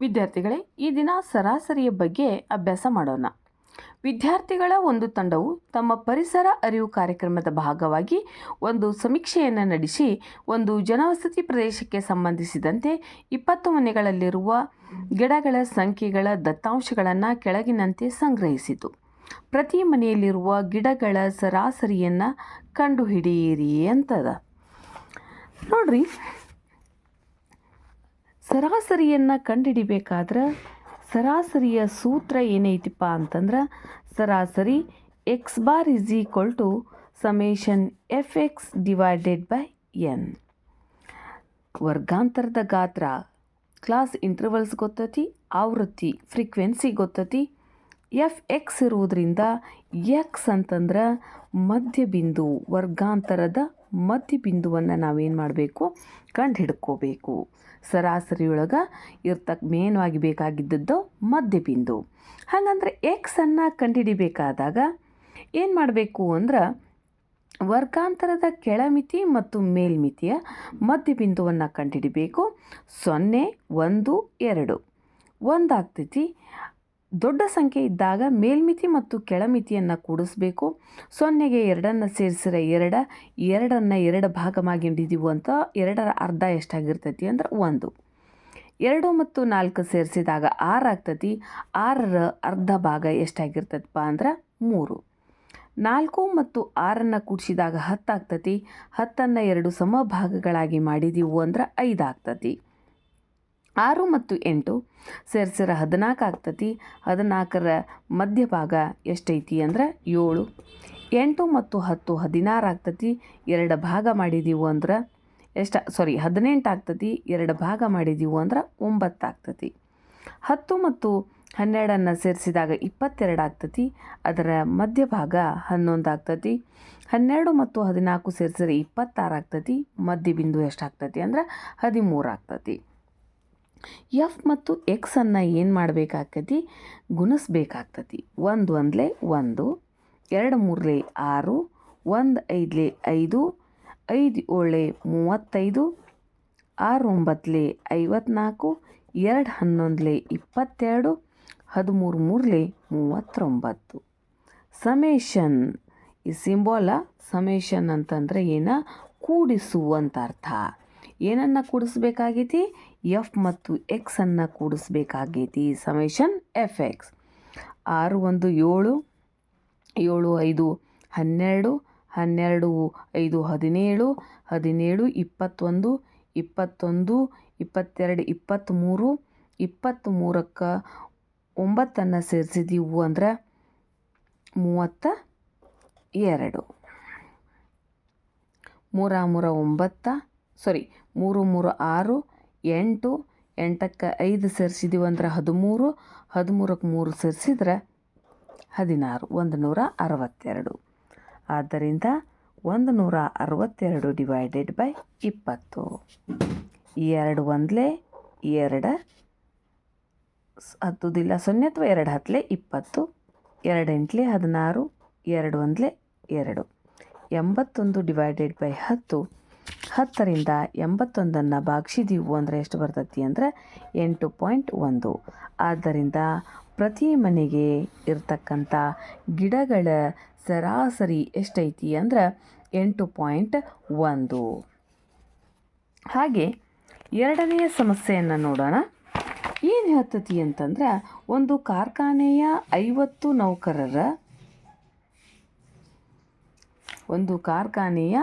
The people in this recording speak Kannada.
ವಿದ್ಯಾರ್ಥಿಗಳೇ, ಈ ದಿನ ಸರಾಸರಿಯ ಬಗ್ಗೆ ಅಭ್ಯಾಸ ಮಾಡೋಣ. ವಿದ್ಯಾರ್ಥಿಗಳ ಒಂದು ತಂಡವು ತಮ್ಮ ಪರಿಸರ ಅರಿವು ಕಾರ್ಯಕ್ರಮದ ಭಾಗವಾಗಿ ಒಂದು ಸಮೀಕ್ಷೆಯನ್ನು ನಡೆಸಿ, ಒಂದು ಜನವಸತಿ ಪ್ರದೇಶಕ್ಕೆ ಸಂಬಂಧಿಸಿದಂತೆ ಇಪ್ಪತ್ತು ಮನೆಗಳಲ್ಲಿರುವ ಗಿಡಗಳ ಸಂಖ್ಯೆಗಳ ದತ್ತಾಂಶಗಳನ್ನು ಕೆಳಗಿನಂತೆ ಸಂಗ್ರಹಿಸಿತು. ಪ್ರತಿ ಮನೆಯಲ್ಲಿರುವ ಗಿಡಗಳ ಸರಾಸರಿಯನ್ನು ಕಂಡುಹಿಡಿಯಿರಿ ಅಂತದ. ನೋಡ್ರಿ ಸರಾಸರಿಯನ್ನು ಕಂಡುಹಿಡಿಬೇಕಾದ್ರೆ ಸರಾಸರಿಯ ಸೂತ್ರ ಏನೈತಿಪ್ಪ ಅಂತಂದ್ರೆ ಸರಾಸರಿ X bar is equal to summation F X divided by N ವರ್ಗಾಂತರದ ಗಾತ್ರ ಕ್ಲಾಸ್ ಇಂಟರ್ವಲ್ಸ್ ಗೊತ್ತತಿ, ಆವೃತ್ತಿ ಫ್ರೀಕ್ವೆನ್ಸಿ ಗೊತ್ತತಿ. ಎಫ್ ಎಕ್ಸ್ ಇರುವುದರಿಂದ ಎಕ್ಸ್ ಅಂತಂದ್ರೆ ಮಧ್ಯಬಿಂದು ವರ್ಗಾಂತರದ ಮಧ್ಯಬಿಂದುವನ್ನು ನಾವೇನು ಮಾಡಬೇಕು? ಕಂಡು ಹಿಡ್ಕೋಬೇಕು ಸರಾಸರಿಯೊಳಗೆ ಇರ್ತಕ್ಕ ಮೇನ್ವಾಗಿ ಬೇಕಾಗಿದ್ದದ್ದು ಮಧ್ಯಬಿಂದು ಹಾಗಂದ್ರೆ ಎಕ್ಸನ್ನು ಕಂಡುಹಿಡಿಬೇಕಾದಾಗ ಏನು ಮಾಡಬೇಕು ಅಂದ್ರೆ ವರ್ಗಾಂತರದ ಕೆಳಮಿತಿ ಮತ್ತು ಮೇಲ್ಮಿತಿಯ ಮಧ್ಯಬಿಂದುವನ್ನು ಕಂಡುಹಿಡಿಬೇಕು. ಸೊನ್ನೆ, ಒಂದು, ಎರಡು. ಒಂದಾಗ್ತೈತಿ. ದೊಡ್ಡ ಸಂಖ್ಯೆ ಇದ್ದಾಗ ಮೇಲ್ಮಿತಿ ಮತ್ತು ಕೆಳಮಿತಿಯನ್ನು ಕೂಡಿಸ್ಬೇಕು. ಸೊನ್ನೆಗೆ ಎರಡನ್ನು ಸೇರಿಸಿದ್ರೆ ಎರಡ, ಎರಡನ್ನು ಎರಡು ಭಾಗ ಮಾಡಿದ್ದೀವಿ ಅಂತ ಎರಡರ ಅರ್ಧ ಎಷ್ಟಾಗಿರ್ತೈತಿ ಅಂದ್ರೆ ಒಂದು. ಎರಡು ಮತ್ತು ನಾಲ್ಕು ಸೇರಿಸಿದಾಗ ಆರು ಆಗ್ತತಿ. ಆರರ ಅರ್ಧ ಭಾಗ ಎಷ್ಟಾಗಿರ್ತೈತಪ್ಪ ಅಂದ್ರೆ ಮೂರು. ನಾಲ್ಕು ಮತ್ತು ಆರನ್ನು ಕೂಡಿಸಿದಾಗ ಹತ್ತಾಗ್ತತಿ ಹತ್ತನ್ನು ಎರಡು ಸಮಭಾಗಗಳಾಗಿ ಮಾಡಿದೀವು ಅಂದ್ರೆ ಐದು ಆರು ಮತ್ತು ಎಂಟು. ಸೇರಿಸಿರ ಹದಿನಾಲ್ಕು ಆಗ್ತತಿ. ಹದಿನಾಲ್ಕರ ಮಧ್ಯಭಾಗ ಎಷ್ಟೈತಿ ಅಂದ್ರೆ ಏಳು. ಎಂಟು ಮತ್ತು ಹತ್ತು ಹದಿನಾರು ಆಗ್ತತಿ. ಎರಡು ಭಾಗ ಮಾಡಿದೀವು ಅಂದ್ರೆ ಎಷ್ಟು ಸಾರಿ ಹದಿನೆಂಟು ಆಗ್ತತಿ. ಎರಡು ಭಾಗ ಮಾಡಿದೀವು ಅಂದ್ರೆ ಒಂಬತ್ತು ಆಗ್ತತಿ. ಹತ್ತು ಮತ್ತು ಹನ್ನೆರಡನ್ನು ಸೇರಿಸಿದಾಗ ಇಪ್ಪತ್ತೆರಡು ಆಗ್ತತಿ. ಅದರ ಮಧ್ಯಭಾಗ ಹನ್ನೊಂದು ಆಗ್ತತಿ. ಹನ್ನೆರಡು ಮತ್ತು ಹದಿನಾಲ್ಕು ಸೇರಿಸಿದ್ರೆ ಇಪ್ಪತ್ತಾರು ಆಗ್ತತಿ. ಮಧ್ಯಬಿಂದು ಎಷ್ಟಾಗ್ತತಿ ಅಂದ್ರೆ ಹದಿಮೂರು ಆಗ್ತತಿ. ಎಫ್ ಮತ್ತು ಎಕ್ಸನ್ನು ಏನು ಮಾಡಬೇಕಾಗ್ತತಿ? ಗುಣಿಸ್ಬೇಕಾಗ್ತತಿ. ಒಂದು, ಒಂದ್ಲೆ ಒಂದು, ಎರಡು, ಮೂರಲೆ ಆರು, ಒಂದು, ಐದಲೆ ಐದು ಐದು, ಏಳೆ ಮೂವತ್ತೈದು, ಆರು ಒಂಬತ್ತಲೆ ಐವತ್ನಾಲ್ಕು, ಎರಡು, ಹನ್ನೊಂದಲೆ ಇಪ್ಪತ್ತೆರಡು, ಹದಿಮೂರು, ಮೂರಲೆ ಮೂವತ್ತೊಂಬತ್ತು. ಸಮೇಷನ್. ಈ ಸಿಂಬೋಲ ಸಮೇಷನ್ ಅಂತಂದರೆ ಏನ? ಕೂಡಿಸು ಅಂತ ಅರ್ಥ ಏನನ್ನು ಕೂಡಿಸ್ಬೇಕಾಗೈತಿ? ಎಫ್ ಮತ್ತು ಎಕ್ಸನ್ನು ಕೂಡಿಸ್ಬೇಕಾಗೈತಿ. ಸಮೇಷನ್ ಎಫ್ ಎಕ್ಸ್ ಆರು, ಒಂದು, ಏಳು ಏಳು, ಐದು, ಹನ್ನೆರಡು ಹನ್ನೆರಡು, ಐದು, ಹದಿನೇಳು ಹದಿನೇಳು, ಇಪ್ಪತ್ತೊಂದು ಇಪ್ಪತ್ತೊಂದು, ಇಪ್ಪತ್ತೆರಡು, ಇಪ್ಪತ್ತ್ಮೂರು, ಇಪ್ಪತ್ತ್ಮೂರಕ್ಕೆ ಒಂಬತ್ತನ್ನು ಸೇರಿಸಿದೀವು ಅಂದ್ರೆ ಮೂವತ್ತ ಎರಡು. ಮೂರ ಮೂರ ಒಂಬತ್ತ ಸಾರಿ ಮೂರು ಮೂರು ಆರು, ಎಂಟು, ಎಂಟಕ್ಕೆ ಐದು ಸೇರಿಸಿದೀವಿ ಅಂದ್ರೆ ಹದಿಮೂರು, ಹದಿಮೂರಕ್ಕೆ ಮೂರು ಸೇರಿಸಿದ್ರೆ ಹದಿನಾರು ಒಂದು ನೂರ ಅರವತ್ತೆರಡು ಆದ್ದರಿಂದ ಒಂದು ನೂರ ಅರವತ್ತೆರಡು ಡಿವೈಡೆಡ್ ಬೈ ಇಪ್ಪತ್ತು ಎರಡು ಒಂದಲೇ ಎರಡು, ಹತ್ತುದಿಲ್ಲ ಸೊನ್ನೆ ಅಥವಾ ಎರಡು ಹತ್ತಲೇ ಇಪ್ಪತ್ತು, ಎರಡು ಎಂಟ್ಲೆ ಹದಿನಾರು, ಎರಡು ಒಂದಲೇ ಎರಡು. ಎಂಬತ್ತೊಂದು ಡಿವೈಡೆಡ್ ಬೈ ಹತ್ತು ಹತ್ತರಿಂದ ಎಂಬತ್ತೊಂದನ್ನು ಭಾಗಿಸಿದೀವು ಅಂದರೆ ಎಷ್ಟು ಬರ್ತೈತಿ ಅಂದರೆ ಎಂಟು ಪಾಯಿಂಟ್ ಒಂದು. ಆದ್ದರಿಂದ ಪ್ರತಿ ಮನೆಗೆ ಇರತಕ್ಕಂಥ ಗಿಡಗಳ ಸರಾಸರಿ ಎಷ್ಟೈತಿ ಅಂದ್ರೆ ಎಂಟು ಪಾಯಿಂಟ್ ಒಂದು. ಹಾಗೆ ಎರಡನೆಯ ಸಮಸ್ಯೆಯನ್ನು ನೋಡೋಣ. ಏನು ಹೇಳ್ತತಿ ಅಂತಂದ್ರೆ ಒಂದು ಕಾರ್ಖಾನೆಯ ಐವತ್ತು ನೌಕರರ ಒಂದು ಕಾರ್ಖಾನೆಯ